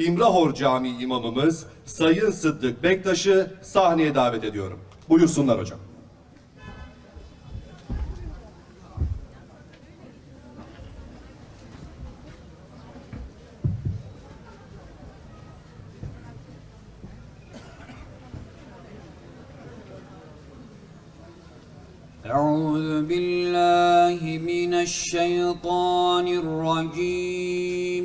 İmrahor Camii imamımız Sayın Sıddık Bektaş'ı sahneye davet ediyorum. Buyursunlar hocam. أعوذ بالله من الشيطان الرجيم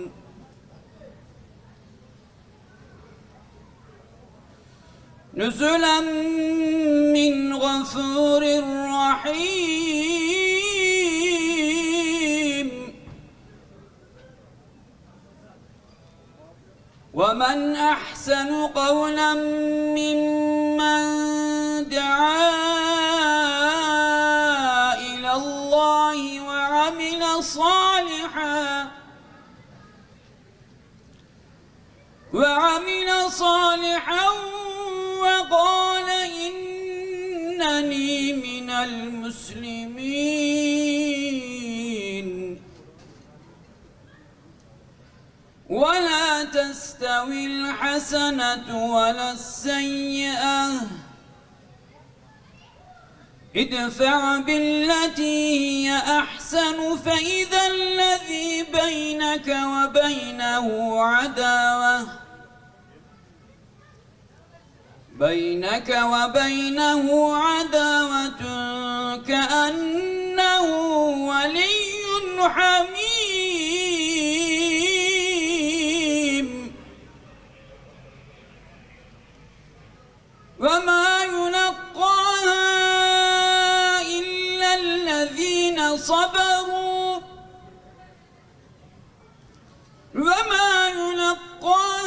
نزلا من غفور رحيم. ومن أحسن قولا ممن دعا المسلمين. ولا تستوي الحسنة ولا السيئة. ادفع بالتي هي أحسن فإذا الذي بينك وبينه عداوة. بينك وبينه عداوة حميم. وما يلقاها إلا الذين صبروا. وما يلقاها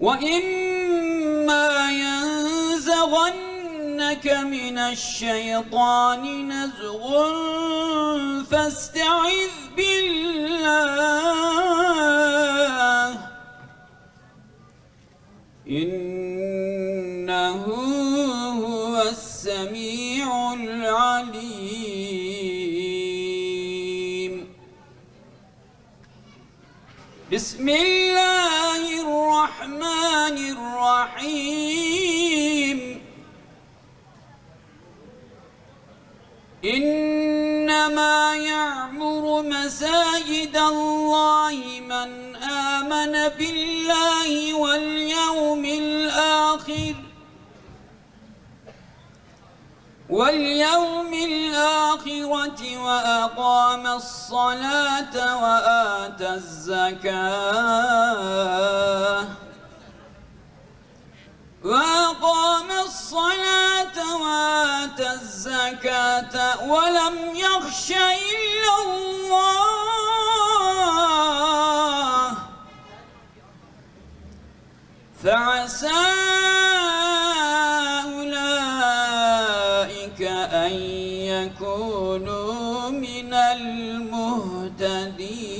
وإما ينزغنك من الشيطان نزغ فاستعذ بالله إنه هو السميع العليم. بسم الله الرحمن الرحيم. إنما يعمر مساجد الله من آمن بالله واليوم الآخر واليوم الآخرة وأقام الصلاة وآتى الزكاة. وأقام الصلاة وآتى الزكاة ولم يخش إلا الله. فعسى أولئك أن يكونوا من المهتدين.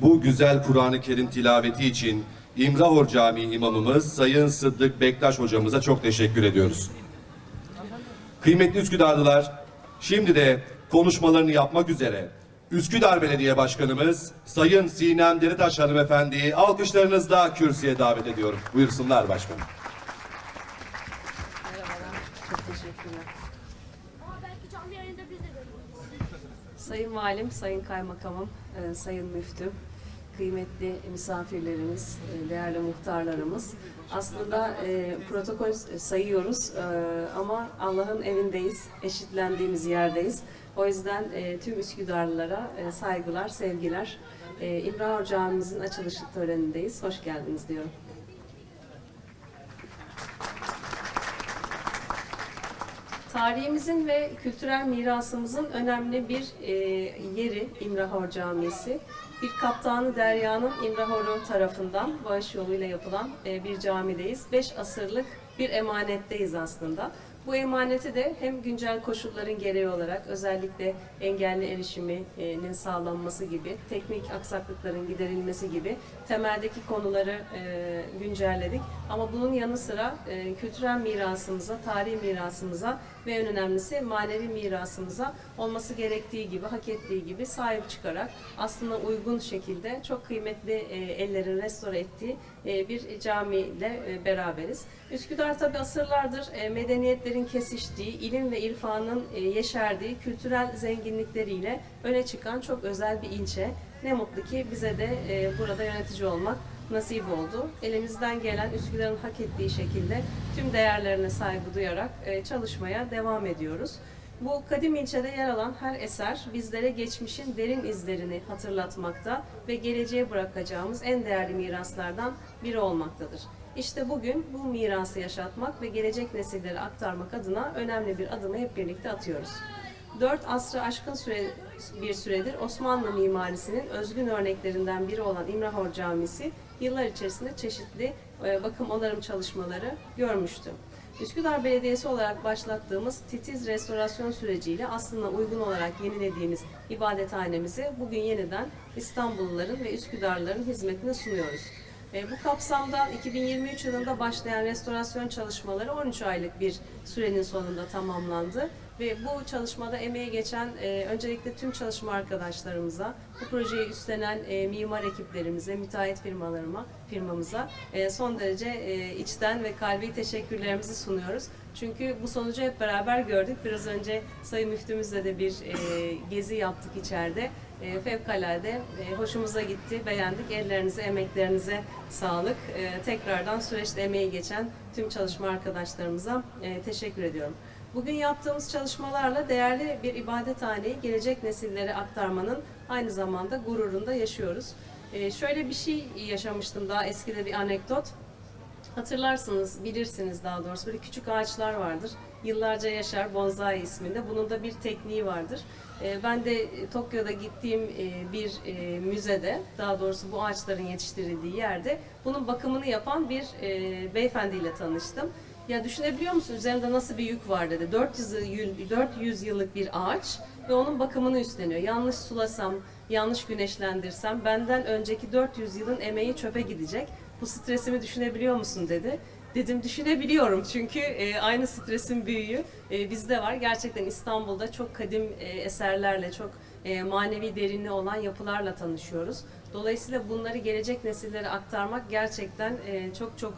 Bu güzel Kur'an-ı Kerim tilaveti için İmrahor Camii imamımız Sayın Sıddık Bektaş hocamıza çok teşekkür ediyoruz. Kıymetli Üsküdarlılar, şimdi de konuşmalarını yapmak üzere Üsküdar Belediye Başkanımız Sayın Sinem Deritaş hanımefendiyi alkışlarınızla kürsüye davet ediyorum. Buyursunlar başkanım. Sayın Valim, Sayın Kaymakamım, e, Sayın Müftüm, kıymetli misafirlerimiz, e, değerli muhtarlarımız. Aslında e, protokol sayıyoruz e, ama Allah'ın evindeyiz, eşitlendiğimiz yerdeyiz. O yüzden e, tüm Üsküdarlılara e, saygılar, sevgiler. E, İmrahor Camimizin açılış törenindeyiz. Hoş geldiniz diyorum. Tarihimizin ve kültürel mirasımızın önemli bir e, yeri İmrahor Camisi. Bir kaptanı deryanın İmrahoru tarafından bağış yoluyla yapılan e, bir camideyiz. Beş asırlık bir emanetteyiz aslında. Bu emaneti de hem güncel koşulların gereği olarak özellikle engelli erişiminin sağlanması gibi, teknik aksaklıkların giderilmesi gibi temeldeki konuları e, güncelledik. Ama bunun yanı sıra e, kültürel mirasımıza, tarihi mirasımıza ve en önemlisi manevi mirasımıza olması gerektiği gibi, hak ettiği gibi sahip çıkarak aslında uygun şekilde çok kıymetli e, ellerin restore ettiği e, bir camiyle e, beraberiz. Üsküdar tabi asırlardır e, medeniyetlerin kesiştiği, ilim ve irfanın e, yeşerdiği kültürel zenginlikleriyle öne çıkan çok özel bir ilçe. Ne mutlu ki bize de e, burada yönetici olmak nasip oldu. Elimizden gelen Üsküdar'ın hak ettiği şekilde tüm değerlerine saygı duyarak e, çalışmaya devam ediyoruz. Bu kadim ilçede yer alan her eser bizlere geçmişin derin izlerini hatırlatmakta ve geleceğe bırakacağımız en değerli miraslardan biri olmaktadır. İşte bugün bu mirası yaşatmak ve gelecek nesillere aktarmak adına önemli bir adımı hep birlikte atıyoruz. Dört asrı aşkın süre, bir süredir Osmanlı mimarisinin özgün örneklerinden biri olan İmrahor Camisi yıllar içerisinde çeşitli e, bakım onarım çalışmaları görmüştü. Üsküdar Belediyesi olarak başlattığımız titiz restorasyon süreciyle aslında uygun olarak yenilediğimiz ibadethanemizi bugün yeniden İstanbulluların ve Üsküdarlıların hizmetine sunuyoruz. E, bu kapsamda 2023 yılında başlayan restorasyon çalışmaları 13 aylık bir sürenin sonunda tamamlandı. Ve bu çalışmada emeği geçen e, öncelikle tüm çalışma arkadaşlarımıza, bu projeyi üstlenen e, mimar ekiplerimize, müteahhit firmalarıma, firmamıza e, son derece e, içten ve kalbi teşekkürlerimizi sunuyoruz. Çünkü bu sonucu hep beraber gördük. Biraz önce Sayın Müftümüzle de bir e, gezi yaptık içeride. E, fevkalade e, hoşumuza gitti, beğendik. Ellerinize, emeklerinize sağlık. E, tekrardan süreçte emeği geçen tüm çalışma arkadaşlarımıza teşekkür ediyorum. Bugün yaptığımız çalışmalarla değerli bir ibadethaneyi gelecek nesillere aktarmanın aynı zamanda gururunda yaşıyoruz. Şöyle bir şey yaşamıştım daha eskide bir anekdot. Hatırlarsınız, bilirsiniz daha doğrusu böyle küçük ağaçlar vardır. Yıllarca yaşar bonsai isminde. Bunun da bir tekniği vardır. Ee, Ben de Tokyo'da gittiğim e, bir e, müzede, daha doğrusu bu ağaçların yetiştirildiği yerde bunun bakımını yapan bir e, beyefendiyle tanıştım. Ya düşünebiliyor musun üzerinde nasıl bir yük var dedi. 400, yıl- 400 yıllık bir ağaç ve onun bakımını üstleniyor. Yanlış sulasam, yanlış güneşlendirsem benden önceki 400 yılın emeği çöpe gidecek. Bu stresimi düşünebiliyor musun dedi. Dedim düşünebiliyorum çünkü e, aynı stresin büyüğü e, bizde var. Gerçekten İstanbul'da çok kadim e, eserlerle, çok e, manevi derinliği olan yapılarla tanışıyoruz. Dolayısıyla bunları gelecek nesillere aktarmak gerçekten e, çok çok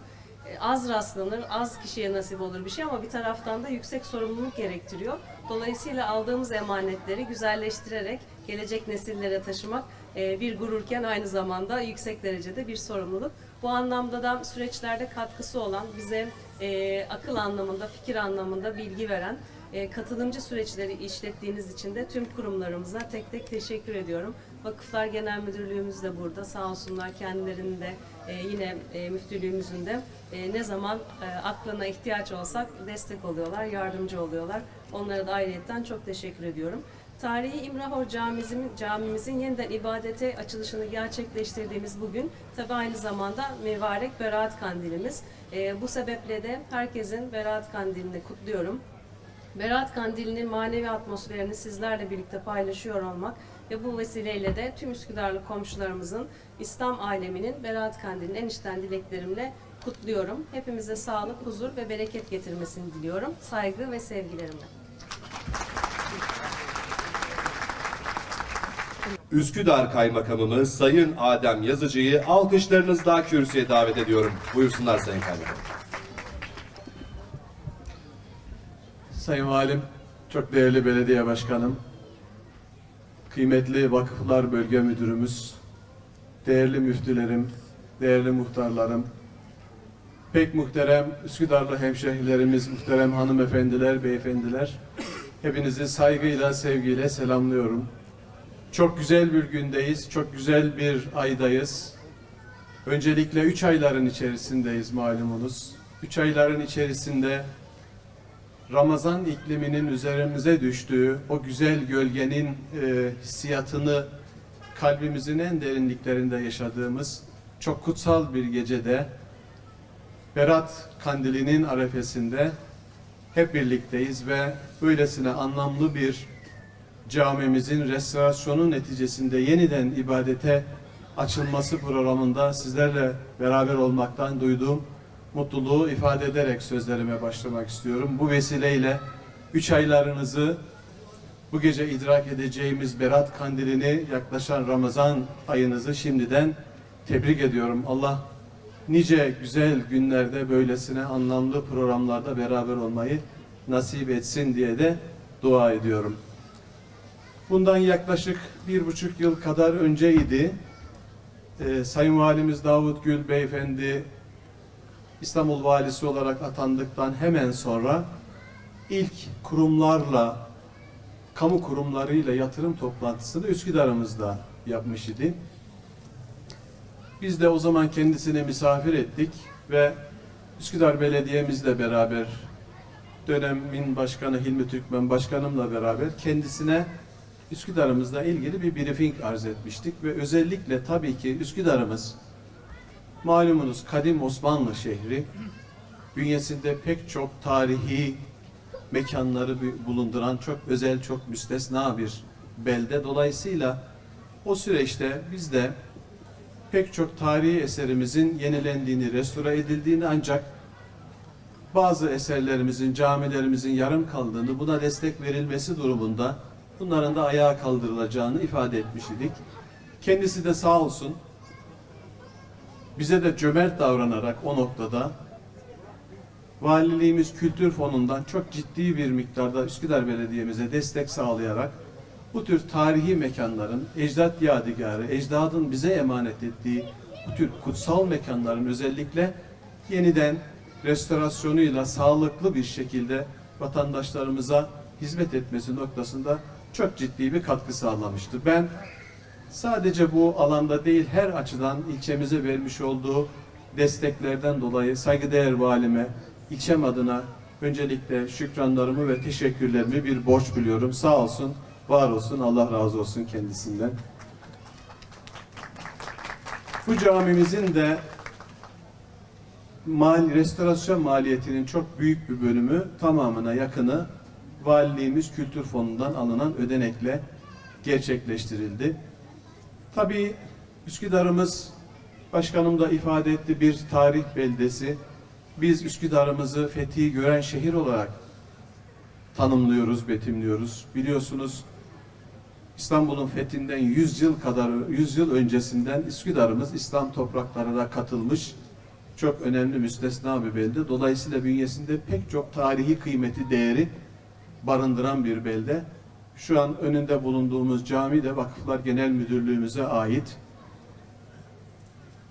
e, az rastlanır, az kişiye nasip olur bir şey ama bir taraftan da yüksek sorumluluk gerektiriyor. Dolayısıyla aldığımız emanetleri güzelleştirerek gelecek nesillere taşımak e, bir gururken aynı zamanda yüksek derecede bir sorumluluk. Bu anlamda da süreçlerde katkısı olan, bize e, akıl anlamında, fikir anlamında bilgi veren, e, katılımcı süreçleri işlettiğiniz için de tüm kurumlarımıza tek tek teşekkür ediyorum. Vakıflar Genel Müdürlüğümüz de burada sağ olsunlar kendilerinin de e, yine e, müftülüğümüzün de e, ne zaman e, aklına ihtiyaç olsak destek oluyorlar, yardımcı oluyorlar. Onlara da ayrıyetten çok teşekkür ediyorum. Tarihi İmrahor Camimizin, camimizin yeniden ibadete açılışını gerçekleştirdiğimiz bugün tabi aynı zamanda mübarek Berat Kandilimiz. E, bu sebeple de herkesin Berat Kandilini kutluyorum. Berat Kandili'nin manevi atmosferini sizlerle birlikte paylaşıyor olmak ve bu vesileyle de tüm Üsküdarlı komşularımızın İslam aleminin Berat Kandili'nin en içten dileklerimle kutluyorum. Hepimize sağlık, huzur ve bereket getirmesini diliyorum. Saygı ve sevgilerimle. Üsküdar Kaymakamımız Sayın Adem Yazıcı'yı alkışlarınızla kürsüye davet ediyorum. Buyursunlar Sayın Kaymakam. Sayın Valim, çok değerli belediye başkanım, kıymetli vakıflar bölge müdürümüz, değerli müftülerim, değerli muhtarlarım, pek muhterem Üsküdarlı hemşehrilerimiz, muhterem hanımefendiler, beyefendiler, hepinizi saygıyla, sevgiyle selamlıyorum. Çok güzel bir gündeyiz, çok güzel bir aydayız. Öncelikle üç ayların içerisindeyiz malumunuz. Üç ayların içerisinde Ramazan ikliminin üzerimize düştüğü o güzel gölgenin e, hissiyatını kalbimizin en derinliklerinde yaşadığımız çok kutsal bir gecede Berat Kandili'nin arefesinde hep birlikteyiz ve böylesine anlamlı bir camimizin restorasyonu neticesinde yeniden ibadete açılması programında sizlerle beraber olmaktan duyduğum mutluluğu ifade ederek sözlerime başlamak istiyorum. Bu vesileyle üç aylarınızı bu gece idrak edeceğimiz Berat Kandili'ni yaklaşan Ramazan ayınızı şimdiden tebrik ediyorum. Allah nice güzel günlerde böylesine anlamlı programlarda beraber olmayı nasip etsin diye de dua ediyorum. Bundan yaklaşık bir buçuk yıl kadar önceydi. Ee, Sayın Valimiz Davut Gül Beyefendi İstanbul Valisi olarak atandıktan hemen sonra ilk kurumlarla, kamu kurumlarıyla yatırım toplantısını Üsküdar'ımızda yapmış idi. Biz de o zaman kendisine misafir ettik ve Üsküdar Belediye'mizle beraber dönemin başkanı Hilmi Türkmen başkanımla beraber kendisine Üsküdar'ımızla ilgili bir briefing arz etmiştik ve özellikle tabii ki Üsküdar'ımız malumunuz kadim Osmanlı şehri bünyesinde pek çok tarihi mekanları bu- bulunduran çok özel, çok müstesna bir belde. Dolayısıyla o süreçte biz de pek çok tarihi eserimizin yenilendiğini, restore edildiğini ancak bazı eserlerimizin, camilerimizin yarım kaldığını, buna destek verilmesi durumunda bunların da ayağa kaldırılacağını ifade etmiş idik. Kendisi de sağ olsun bize de cömert davranarak o noktada Valiliğimiz Kültür Fonu'ndan çok ciddi bir miktarda Üsküdar Belediye'mize destek sağlayarak bu tür tarihi mekanların, ecdat yadigarı, ecdadın bize emanet ettiği bu tür kutsal mekanların özellikle yeniden restorasyonuyla sağlıklı bir şekilde vatandaşlarımıza hizmet etmesi noktasında çok ciddi bir katkı sağlamıştı. Ben sadece bu alanda değil her açıdan ilçemize vermiş olduğu desteklerden dolayı saygıdeğer valime, ilçem adına öncelikle şükranlarımı ve teşekkürlerimi bir borç biliyorum. Sağ olsun, var olsun, Allah razı olsun kendisinden. Bu camimizin de mal, restorasyon maliyetinin çok büyük bir bölümü tamamına yakını Valiliğimiz Kültür Fonu'ndan alınan ödenekle gerçekleştirildi. Tabii Üsküdar'ımız başkanım da ifade etti bir tarih beldesi. Biz Üsküdar'ımızı fethi gören şehir olarak tanımlıyoruz, betimliyoruz. Biliyorsunuz İstanbul'un fethinden 100 yıl kadar 100 yıl öncesinden Üsküdar'ımız İslam topraklarına katılmış çok önemli müstesna bir belde. Dolayısıyla bünyesinde pek çok tarihi kıymeti, değeri barındıran bir belde. Şu an önünde bulunduğumuz cami de Vakıflar Genel Müdürlüğümüze ait.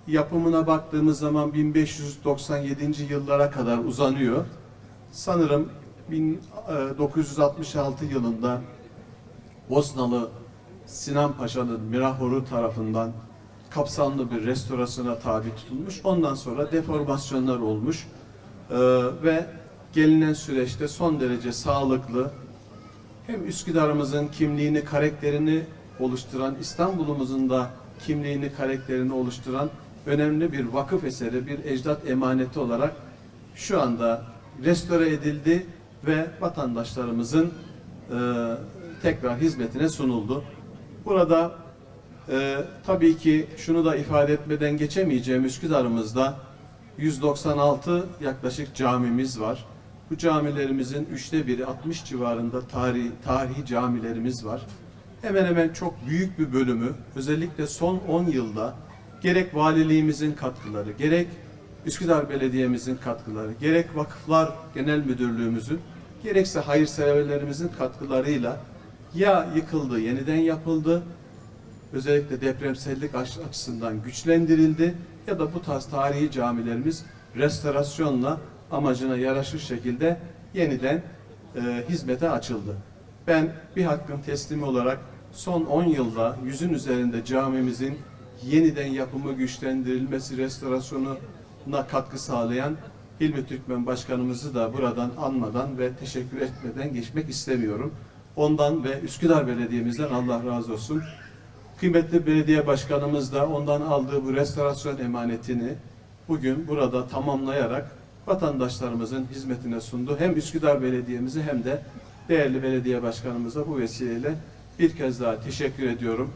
Yapımına baktığımız zaman 1597. yıllara kadar uzanıyor. Sanırım 1966 yılında Bosnalı Sinan Paşa'nın Mirahoru tarafından kapsamlı bir restorasyona tabi tutulmuş. Ondan sonra deformasyonlar olmuş Ee, ve gelinen süreçte son derece sağlıklı hem Üsküdar'ımızın kimliğini, karakterini oluşturan, İstanbul'umuzun da kimliğini, karakterini oluşturan önemli bir vakıf eseri, bir ecdat emaneti olarak şu anda restore edildi ve vatandaşlarımızın e, tekrar hizmetine sunuldu. Burada e, tabii ki şunu da ifade etmeden geçemeyeceğim Üsküdar'ımızda 196 yaklaşık camimiz var. Bu camilerimizin üçte biri 60 civarında tarihi, tarihi camilerimiz var. Hemen hemen çok büyük bir bölümü özellikle son 10 yılda gerek valiliğimizin katkıları, gerek Üsküdar Belediye'mizin katkıları, gerek Vakıflar Genel Müdürlüğümüzün, gerekse hayırseverlerimizin katkılarıyla ya yıkıldı, yeniden yapıldı, özellikle depremsellik aç- açısından güçlendirildi ya da bu tarz tarihi camilerimiz restorasyonla amacına yaraşır şekilde yeniden e, hizmete açıldı. Ben bir hakkın teslimi olarak son 10 yılda yüzün üzerinde camimizin yeniden yapımı güçlendirilmesi, restorasyonuna katkı sağlayan Hilmi Türkmen Başkanımızı da buradan anmadan ve teşekkür etmeden geçmek istemiyorum. Ondan ve Üsküdar Belediye'mizden Allah razı olsun. Kıymetli belediye başkanımız da ondan aldığı bu restorasyon emanetini bugün burada tamamlayarak vatandaşlarımızın hizmetine sundu. Hem Üsküdar Belediye'mize hem de değerli belediye başkanımıza bu vesileyle bir kez daha teşekkür ediyorum.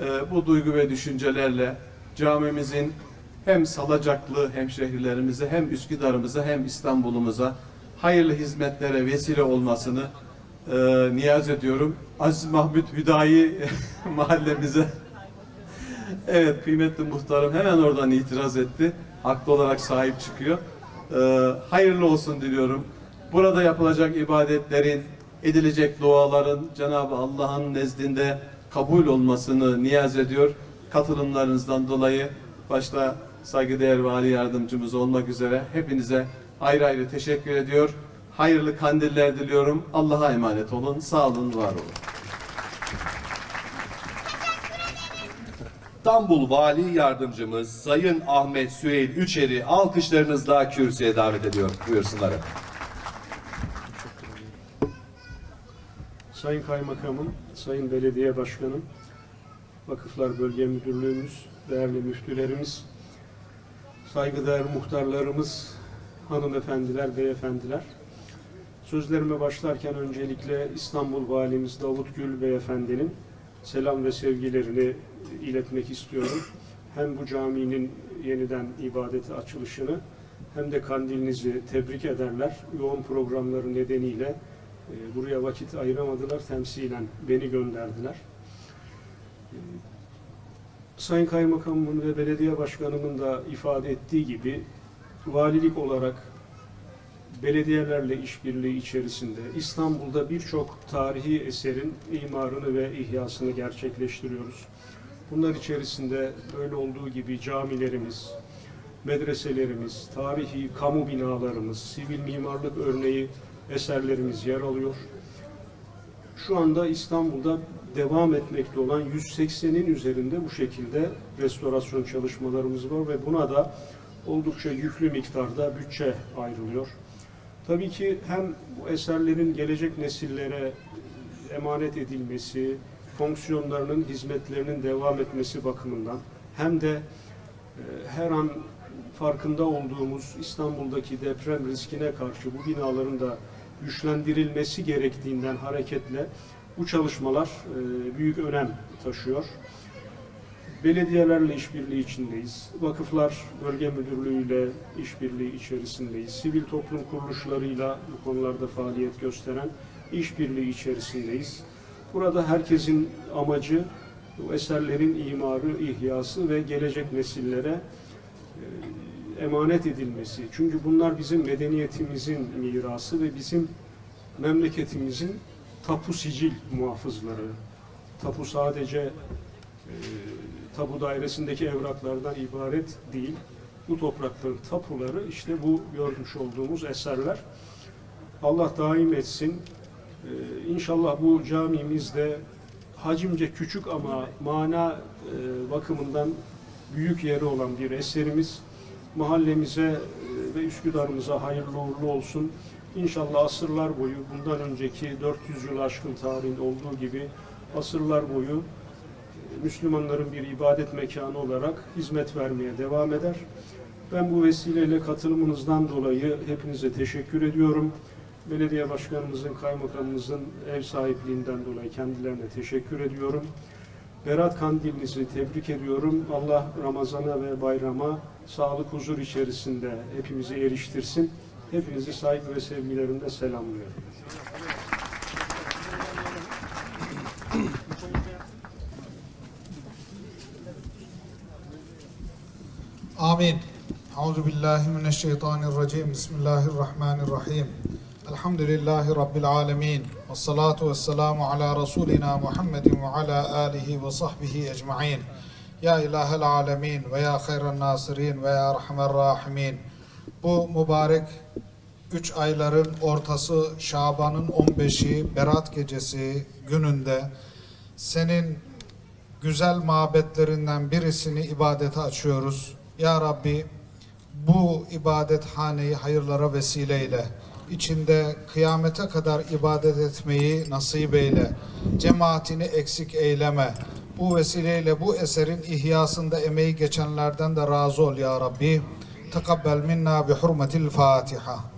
Ee, bu duygu ve düşüncelerle camimizin hem Salacaklı hemşehrilerimize hem Üsküdar'ımıza hem İstanbul'umuza hayırlı hizmetlere vesile olmasını e, niyaz ediyorum. Aziz Mahmut Hüdayi mahallemize evet kıymetli muhtarım hemen oradan itiraz etti. Haklı olarak sahip çıkıyor. E, hayırlı olsun diliyorum. Burada yapılacak ibadetlerin, edilecek duaların Cenab-ı Allah'ın nezdinde kabul olmasını niyaz ediyor. Katılımlarınızdan dolayı başta saygıdeğer vali yardımcımız olmak üzere hepinize ayrı ayrı teşekkür ediyor. Hayırlı kandiller diliyorum. Allah'a emanet olun. Sağ olun, var olun. İstanbul Vali Yardımcımız Sayın Ahmet Süheyl Üçer'i alkışlarınızla kürsüye davet ediyorum. Buyursunlar. Sayın Kaymakamım, Sayın Belediye Başkanım, Vakıflar Bölge Müdürlüğümüz, değerli müftülerimiz, saygıdeğer muhtarlarımız, hanımefendiler, beyefendiler. Sözlerime başlarken öncelikle İstanbul Valimiz Davut Gül Beyefendinin selam ve sevgilerini iletmek istiyorum. Hem bu caminin yeniden ibadete açılışını hem de kandilinizi tebrik ederler. Yoğun programları nedeniyle e, buraya vakit ayıramadılar, temsilen beni gönderdiler. E, Sayın Kaymakamımın ve Belediye Başkanımın da ifade ettiği gibi valilik olarak belediyelerle işbirliği içerisinde İstanbul'da birçok tarihi eserin imarını ve ihyasını gerçekleştiriyoruz. Bunlar içerisinde böyle olduğu gibi camilerimiz, medreselerimiz, tarihi kamu binalarımız, sivil mimarlık örneği eserlerimiz yer alıyor. Şu anda İstanbul'da devam etmekte olan 180'in üzerinde bu şekilde restorasyon çalışmalarımız var ve buna da oldukça yüklü miktarda bütçe ayrılıyor. Tabii ki hem bu eserlerin gelecek nesillere emanet edilmesi, fonksiyonlarının, hizmetlerinin devam etmesi bakımından hem de e, her an farkında olduğumuz İstanbul'daki deprem riskine karşı bu binaların da güçlendirilmesi gerektiğinden hareketle bu çalışmalar e, büyük önem taşıyor. Belediyelerle işbirliği içindeyiz. Vakıflar Bölge Müdürlüğü ile işbirliği içerisindeyiz. Sivil toplum kuruluşlarıyla bu konularda faaliyet gösteren işbirliği içerisindeyiz. Burada herkesin amacı bu eserlerin imarı, ihyası ve gelecek nesillere e, emanet edilmesi. Çünkü bunlar bizim medeniyetimizin mirası ve bizim memleketimizin tapu sicil muhafızları. Tapu sadece e, tapu dairesindeki evraklardan ibaret değil. Bu toprakların tapuları işte bu görmüş olduğumuz eserler. Allah daim etsin. Ee, inşallah bu camimizde hacimce küçük ama mana e, bakımından büyük yeri olan bir eserimiz mahallemize e, ve Üsküdar'ımıza hayırlı uğurlu olsun. İnşallah asırlar boyu bundan önceki 400 yıl aşkın tarihinde olduğu gibi asırlar boyu e, Müslümanların bir ibadet mekanı olarak hizmet vermeye devam eder. Ben bu vesileyle katılımınızdan dolayı hepinize teşekkür ediyorum belediye başkanımızın, kaymakamımızın ev sahipliğinden dolayı kendilerine teşekkür ediyorum. Berat Kandilinizi tebrik ediyorum. Allah Ramazan'a ve bayrama sağlık huzur içerisinde hepimizi eriştirsin. Hepinizi saygı ve sevgilerimle selamlıyorum. Amin. Euzu billahi mineşşeytanirracim. Bismillahirrahmanirrahim. Elhamdülillahi Rabbil alemin. Ve salatu ve selamu ala Resulina Muhammedin ve ala alihi ve sahbihi ecma'in. Ya ilahel alemin ve ya hayran nasirin ve ya rahmer rahimin. Bu mübarek üç ayların ortası Şaban'ın 15'i Berat gecesi gününde senin güzel mabetlerinden birisini ibadete açıyoruz. Ya Rabbi bu ibadethaneyi hayırlara vesile eyle. İçinde kıyamete kadar ibadet etmeyi nasip eyle. Cemaatini eksik eyleme. Bu vesileyle bu eserin ihyasında emeği geçenlerden de razı ol ya Rabbi. Tekabbel minna bi hurmetil Fatiha.